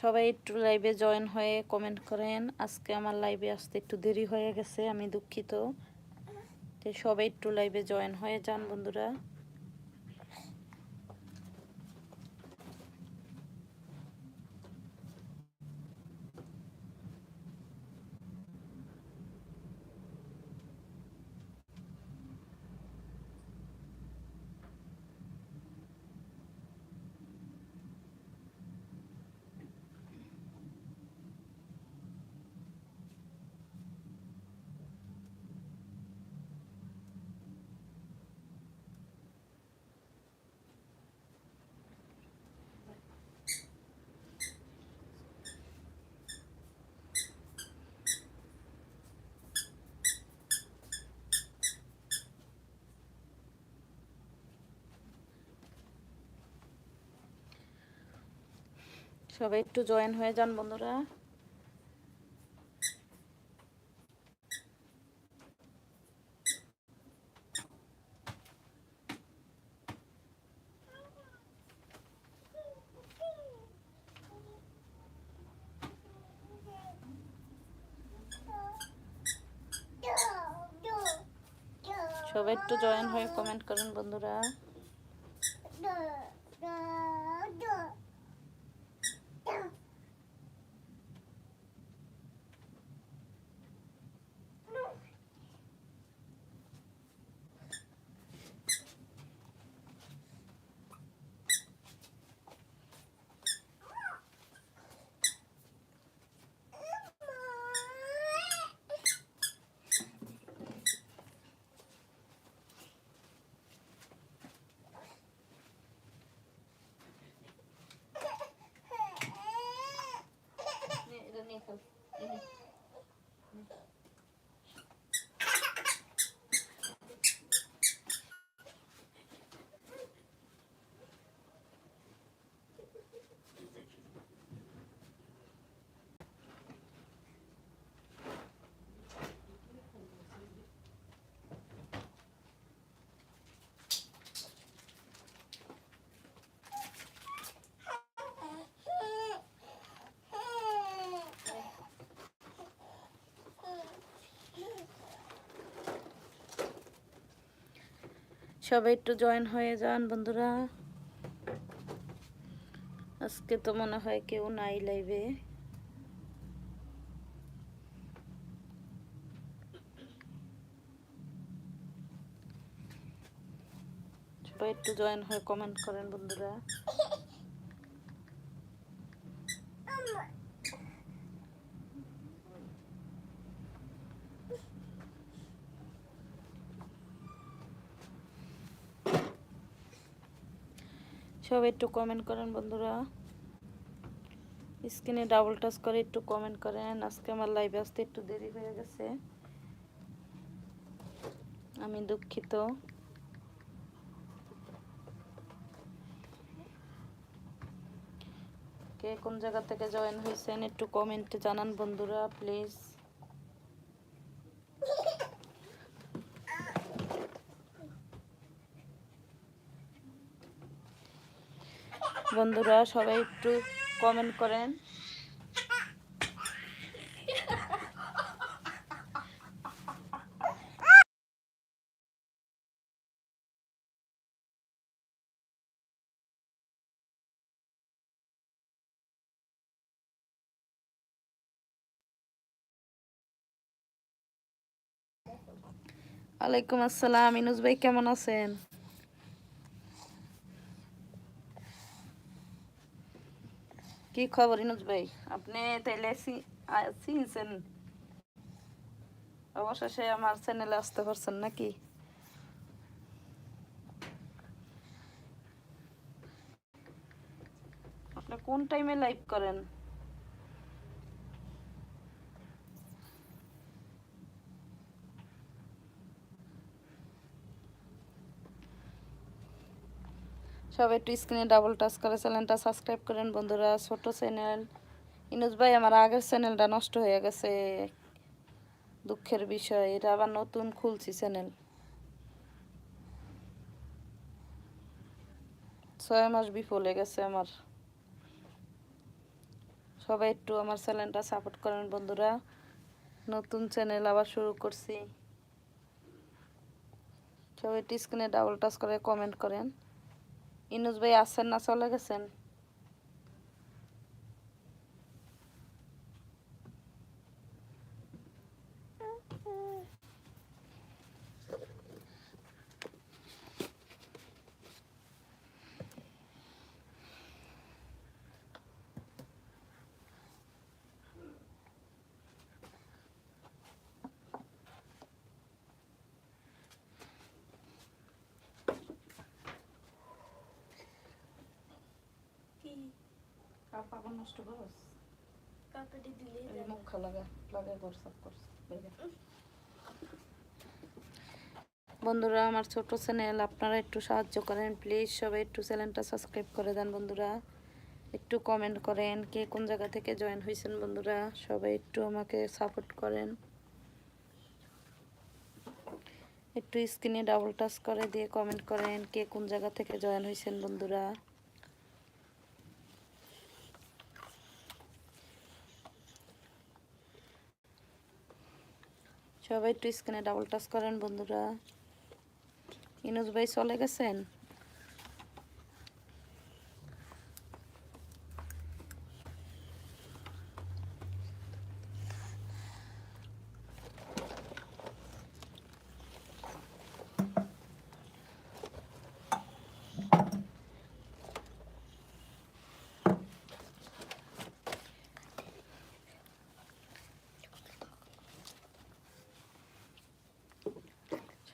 সবাই একটু লাইভে জয়েন হয়ে কমেন্ট করেন। আজকে আমার লাইভে আসতে একটু দেরি হয়ে গেছে, আমি দুঃখিত। সবাই একটু লাইভে জয়েন হয়ে যান বন্ধুরা। সবাই একটু জয়েন হয়ে যান বন্ধুরা সবাই একটু জয়েন হয়ে কমেন্ট করেন বন্ধুরা Mm-hmm. সবাই একটু জয়েন হয়ে যান, বন্ধুরা। আজকে তো মনে হয় কেউ নাই লাইভে সবাই একটু জয়েন হয়ে কমেন্ট করেন, বন্ধুরা। সবাই একটু কমেন্ট করেন বন্ধুরা। স্ক্রিনে ডাবল টাচ করে একটু কমেন্ট করেন। আজকে আমার লাইভে আসতে একটু দেরি হয়ে গেছে। আমি দুঃখিত। কে কোন জায়গা থেকে জয়েন হয়েছেন একটু কমেন্টে জানান বন্ধুরা প্লিজ বন্ধুরা সবাই একটু কমেন্ট করেন। ওয়ালাইকুম আসসালাম ইনুস ভাই কেমন আছেন? কি খবর ইনুজ ভাই? আপনি তাইলে চিনছেন? অবশেষে আমার চ্যানেলে আসতে পারছেন নাকি? আপনি কোন টাইমে লাইভ করেন? সবাই একটু স্ক্রিনে ডাবল টাচ করে, চ্যানেলটা সাবস্ক্রাইব করেন বন্ধুরা। ছোট চ্যানেল। ইনুস ভাই, আমার আগের চ্যানেলটা নষ্ট হয়ে গেছে। দুঃখের বিষয়, এটা আবার নতুন খুলছি চ্যানেল। ছয় মাস বিফলে গেছে আমার। সবাই একটু আমার চ্যানেলটা সাপোর্ট করেন বন্ধুরা। নতুন চ্যানেল আবার শুরু করছি। সবাই একটু স্ক্রিনে ডাবল টাচ করে কমেন্ট করেন। ইনুজ ভাই আসছেন না চলে গেছেন কাপড় নষ্ট করস? কাপড়ে দিলে এই মুখ লাগা লাগা কর সব কর বন্ধুরা আমার ছোট চ্যানেল আপনারা একটু সাহায্য করেন প্লিজ সবাই একটু চ্যানেলটা সাবস্ক্রাইব করে দেন বন্ধুরা। একটু কমেন্ট করেন কে কোন জায়গা থেকে জয়েন হয়েছেন বন্ধুরা সবাই একটু আমাকে সাপোর্ট করেন। একটু স্ক্রিনে ডাবল টাচ করে দিয়ে কমেন্ট করেন কে কোন জায়গা থেকে জয়েন হয়েছেন বন্ধুরা। সবাই একটু স্ক্রিনে ডাবল টাচ করেন বন্ধুরা। ইনুজ ভাই চলে গেছেন?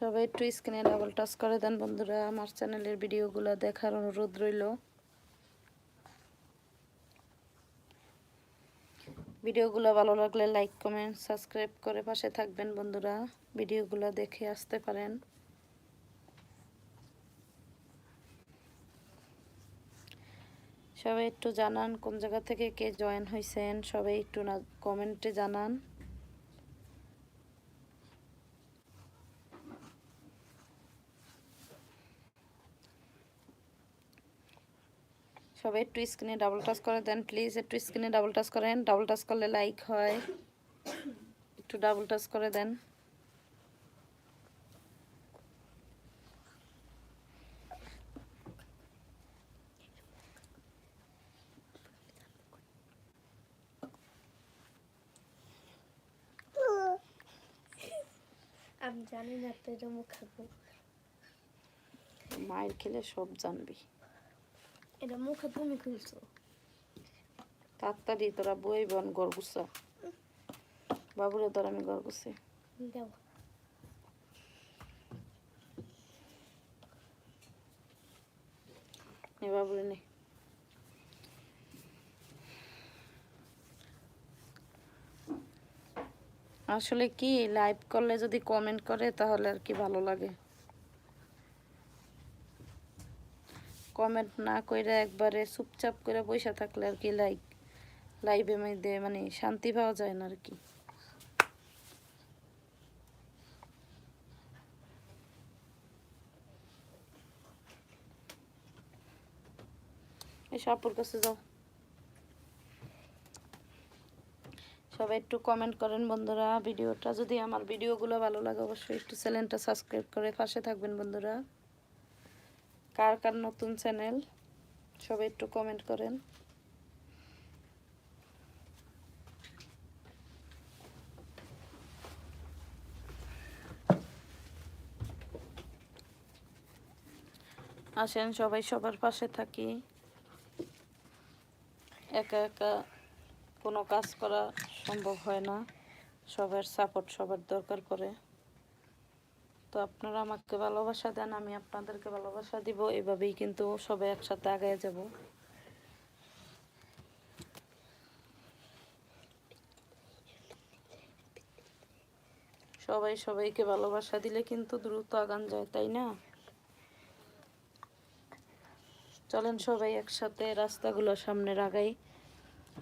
সবাই একটু স্ক্রিনে ডাবল টাচ করে দেন বন্ধুরা। আমার চ্যানেলের ভিডিওগুলো দেখার অনুরোধ রইল। ভিডিওগুলো ভালো লাগলে লাইক কমেন্ট সাবস্ক্রাইব করে পাশে থাকবেন বন্ধুরা। ভিডিওগুলো দেখে আসতে পারেন। সবাই একটু জানান কোন জায়গা থেকে কে জয়েন হয়েছেন সবাই একটু না কমেন্টে জানান। সবাই একটু স্ক্রিনে ডাবল টাচ করে দেন প্লিজ একটু স্ক্রিনে ডাবল টাচ করেন। ডাবল টাচ করলে লাইক হয়। একটু ডাবল টাচ করে দেন। আমি জানি না মুখ খাব। মায়ের খেলে সব জানবি। এটা মুখে তুমি খুলছো। তাড়াতাড়ি তোরা বই বন গড় গুছা বাবুরে তোর আমি গড় গুছি দেব। নে বাবুরে নে। আসলে কি লাইভ করলে যদি কমেন্ট করে তাহলে আর কি ভালো লাগে। কমেন্ট না কইরা একবারে চুপচাপ করে পয়সা থাকলে আর কি লাইক লাইভে মধ্যে মানে শান্তি পাওয়া যায় না আর কি। সাপুর কাছে যাও। সবাই একটু কমেন্ট করেন বন্ধুরা, ভিডিওটা যদি আমার ভিডিওগুলো ভালো লাগে অবশ্যই একটু চ্যানেলটা সাবস্ক্রাইব করে পাশে থাকবেন বন্ধুরা। কার কার নতুন চ্যানেল, সবাই একটু কমেন্ট করেন। আসেন, সবাই সবার পাশে থাকি। একা একা কোনো কাজ করা সম্ভব হয় না। সবার সাপোর্ট সবার দরকার পড়ে। তো আপনারা আমাকে ভালোবাসা দেন, আমি আপনাদেরকে ভালোবাসা দিব। এভাবেই কিন্তু সবাই একসাথে আগায় যাব। সবাই সবাইকে ভালোবাসা দিলে কিন্তু দ্রুত আগান যায়, তাই না? চলেন সবাই একসাথে রাস্তাগুলো সামনে আগাই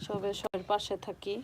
সবাই সবার পাশে থাকি।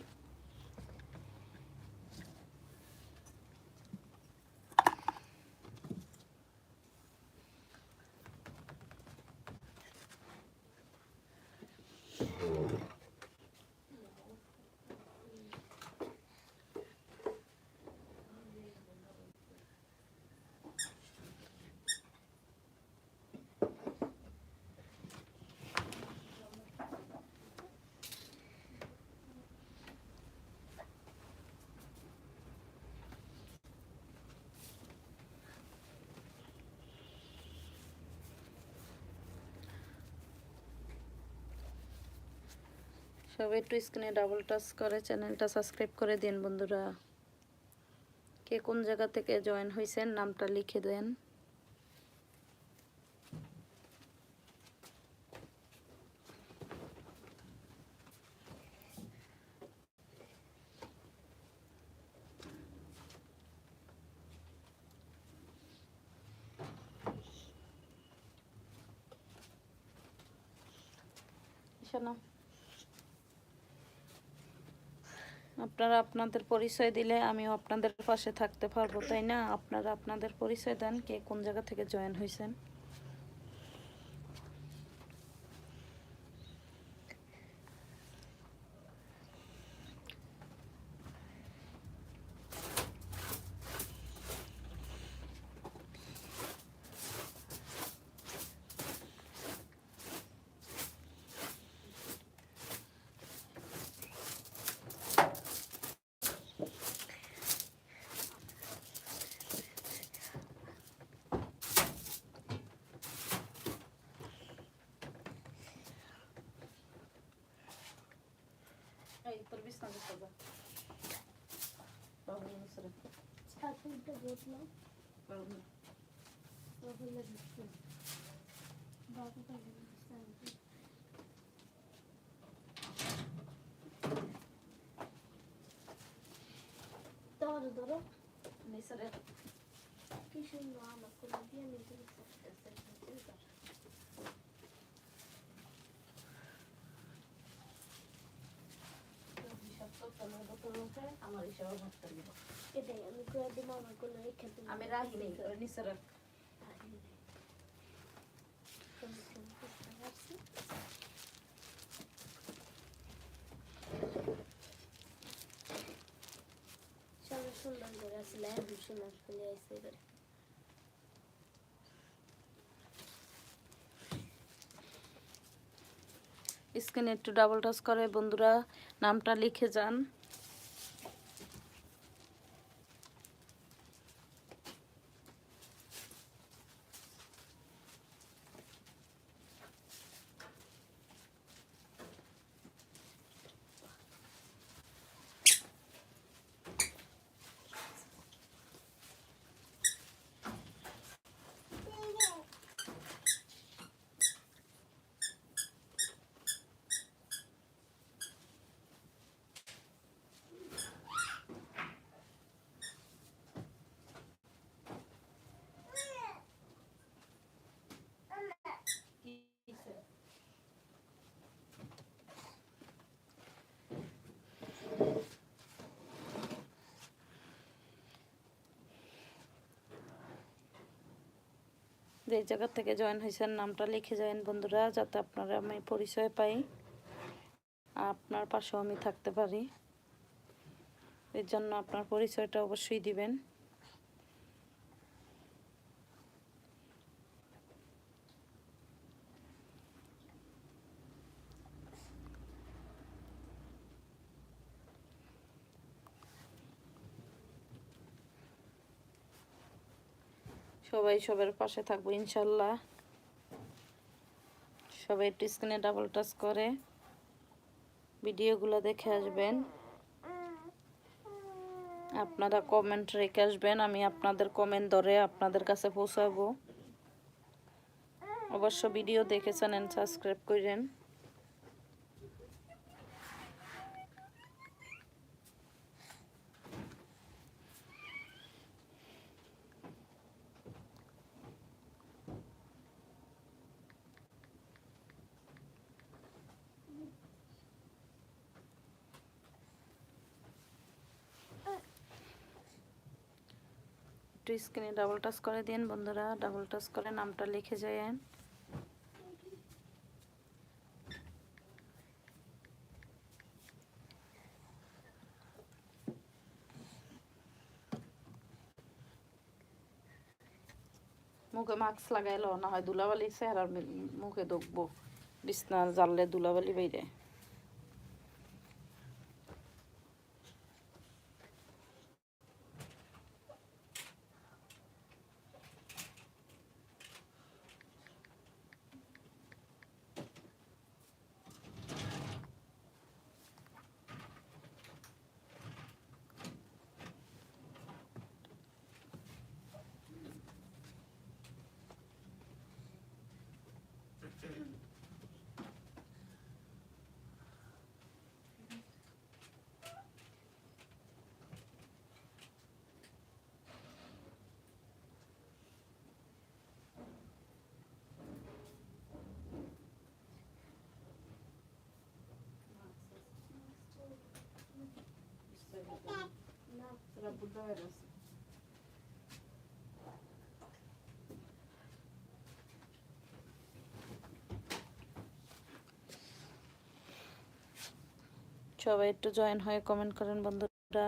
সবাই একটু স্ক্রিনে ডাবল টাচ করে, চ্যানেলটা সাবস্ক্রাইব করে দিন বন্ধুরা। কে কোন জায়গা থেকে জয়েন হয়েছেন নামটা লিখে দেন। আপনারা আপনাদের পরিচয় দিলে আমিও আপনাদের পাশে থাকতে পারব, তাই না? আপনারা আপনাদের পরিচয় দেন কে কোন জায়গা থেকে জয়েন হয়েছেন এই তোর বিছনা করতে যা। বাবু নিচে রাখ। ছাতুটা বদলাম বাবু না। বাবু লাগছে বাবু কাছে ধরো ধরো নিচে রাখ। কি সুন্দর আমার করে দিয়ে নিতে তোর হিসাব তো তাহলে বোতল উঠে আমার হিসাবে ভাগটা দিব। এটাই আমি করে দিব আমার করে রেখে দেবো আমি রাখি নেই ওর নিচে রাখ সবাই সুন্দর করে আসলে ভীষণ আসলে আসতে পারে স্ক্রিনে একটু ডাবল টাচ করে বন্ধুরা নামটা লিখে যান। যে জায়গা থেকে জয়েন হয়েছেন, নামটা লিখে যাবেন বন্ধুরা, যাতে আপনারা আমি পরিচয় পাই। আপনার পাশেও আমি থাকতে পারি। এর জন্য আপনার পরিচয়টা অবশ্যই দিবেন। সবাই সবার পাশে থাকব, ইনশাল্লাহ। সবাই একটু স্ক্রিনে ডাবল টাচ করে, ভিডিওগুলো দেখে আসবেন। আপনারা কমেন্ট রেখে আসবেন, আমি আপনাদের কমেন্ট ধরে আপনাদের কাছে পৌঁছাবো। অবশ্য ভিডিও দেখেছেন সাবস্ক্রাইব করেন। স্ক্রিনে ডাবল টাচ করে দিন বন্ধুরা। ডাবল টাচ করে নামটা লিখে যায়েন মুখে মাস্ক লাগাইলো, না হয় দুলাবালি চেহারার মুখে দেখব বিছনা জানলে দুলাবালি বাইরে। সবাই একটু জয়েন হয়ে কমেন্ট করেন বন্ধুরা।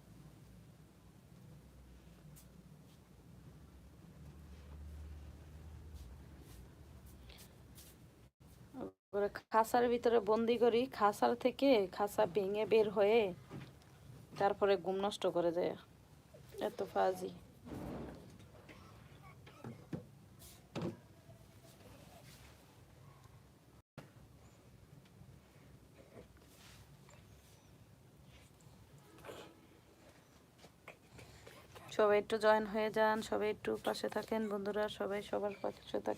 ওরা খাসার ভিতরে বন্দি করি, খাসার থেকে খাসা ভেঙে বের হয়ে তারপরে ঘুম নষ্ট করে দেয়। এত ফাজি। সবাই একটু জয়েন হয়ে যান, সবাই একটু পাশে থাকেন, বন্ধুরা সবাই সবার পাশে থাকেন।